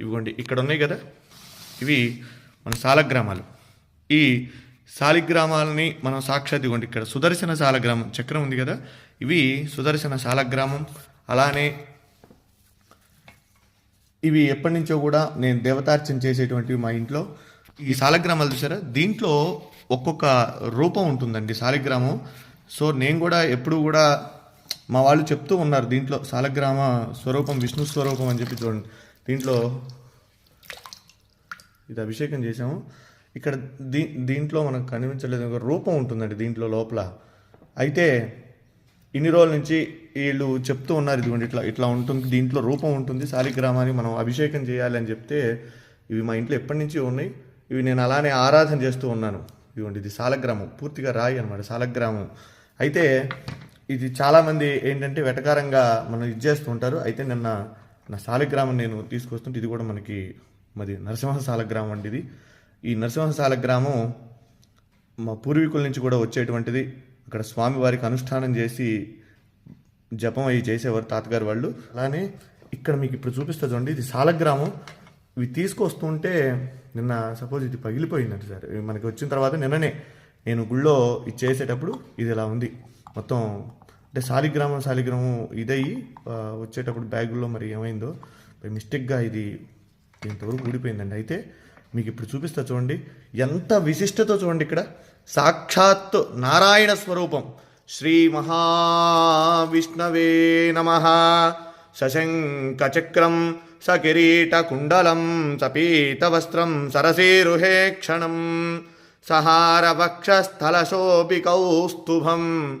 ఇవిగోండి ఇక్కడ ఉన్నాయి కదా? ఇవి మన సాలగ్రామాలు. ఈ శాలిగ్రామాలని మనం సాక్షాత్ ఇవ్వండి. ఇక్కడ సుదర్శన శాలగ్రామం చక్రం ఉంది కదా? ఇవి సుదర్శన శాలగ్రామం అలానే ఇవి ఎప్పటి నుంచో కూడా నేను దేవతార్చన చేసేటువంటివి మా ఇంట్లో. ఈ శాలగ్రామాలు చూసారా? దీంట్లో ఒక్కొక్క రూపం ఉంటుందండి శాలిగ్రామం సో నేను కూడా ఎప్పుడు కూడా మా వాళ్ళు చెప్తూ ఉన్నారు దీంట్లో శాలగ్రామ స్వరూపం విష్ణు స్వరూపం అని చెప్పి చూడండి. దీంట్లో ఇది అభిషేకం చేసాము ఇక్కడ దీ దీంట్లో మనకు కనిపించలేదు ఒక రూపం ఉంటుందండి దీంట్లో లోపల. అయితే ఇన్ని రోజుల నుంచి వీళ్ళు చెప్తూ ఉన్నారు ఇదిగోండి ఇట్లా ఇట్లా ఉంటుంది దీంట్లో రూపం ఉంటుంది శాలిగ్రామాన్ని మనం అభిషేకం చేయాలి అని చెప్తే ఇవి మా ఇంట్లో ఎప్పటి నుంచి ఉన్నాయి. ఇవి నేను అలానే ఆరాధన చేస్తూ ఉన్నాను. ఇదిగోండి ఇది సాలగ్రామం పూర్తిగా రాయి అనమాట సాలగ్రామం అయితే ఇది చాలామంది ఏంటంటే వెటకారంగా మనం ఇది చేస్తూ ఉంటారు. అయితే నిన్న నా సాలగ్రామం నేను తీసుకొస్తుంటే ఇది కూడా మనకి మరి నరసింహ సాలగ్రామం అండి ఇది. ఈ నరసింహ సాలగ్రామం మా పూర్వీకుల నుంచి కూడా వచ్చేటువంటిది. అక్కడ స్వామివారికి అనుష్ఠానం చేసి జపం అవి చేసేవారు తాతగారు వాళ్ళు. అలానే ఇక్కడ మీకు ఇప్పుడు చూపిస్తా చూడండి ఇది సాలగ్రామం ఇవి తీసుకొస్తుంటే నిన్న సపోజ్ ఇది పగిలిపోయిందంట సార్. మనకి వచ్చిన తర్వాత నిన్ననే నేను గుళ్ళో ఇది చేసేటప్పుడు ఇది ఇలా ఉంది. మొత్తం అంటే సాలిగ్రామం సాలిగ్రామం ఇదయ్యి వచ్చేటప్పుడు బ్యాగుల్లో మరి ఏమైందో మిస్టేక్గా ఇది ఇంతవరకు ఊడిపోయిందండి. అయితే మీకు ఇప్పుడు చూపిస్తా చూడండి. ఎంత విశిష్టతో చూడండి ఇక్కడ. సాక్షాత్ నారాయణ స్వరూపం. శ్రీ మహావిష్ణవే నమ. శశంకచక్రం సకిరీట కుండలం సపీత వస్త్రం సరసీరుహే క్షణం. సహార కౌస్తుభం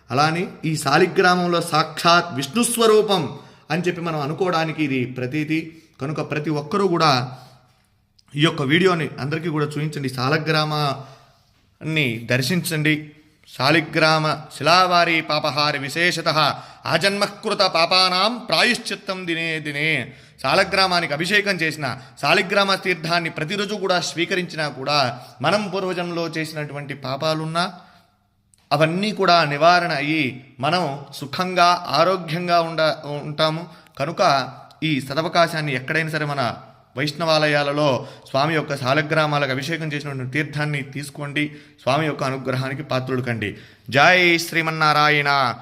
అలానే ఈ శాలిగ్రామంలో సాక్షాత్ విష్ణు స్వరూపం అని చెప్పి మనం అనుకోవడానికి ఇది ప్రతీతి. కనుక ప్రతి ఒక్కరూ కూడా ఈ యొక్క వీడియోని అందరికీ కూడా చూపించండి. శాలగ్రామాన్ని దర్శించండి. శాలిగ్రామ శిలావారి పాపహారి విశేషత ఆజన్మకృత పాపానాం ప్రాయుశ్చిత్తం దినే దినే. శాలగ్రామానికి అభిషేకం చేసిన శాలిగ్రామ తీర్థాన్ని ప్రతిరోజు కూడా స్వీకరించినా కూడా మనం పూర్వజంలో చేసినటువంటి పాపాలున్నా అవన్నీ కూడా నివారణ అయ్యి మనం సుఖంగా ఆరోగ్యంగా ఉండ ఉంటాము. కనుక ఈ సదవకాశాన్ని ఎక్కడైనా సరే మన వైష్ణవాలయాలలో స్వామి యొక్క శాలగ్రామాలకు అభిషేకం చేసినటువంటి తీర్థాన్ని తీసుకోండి. స్వామి యొక్క అనుగ్రహానికి పాత్రుడు కండి జై శ్రీమన్నారాయణ.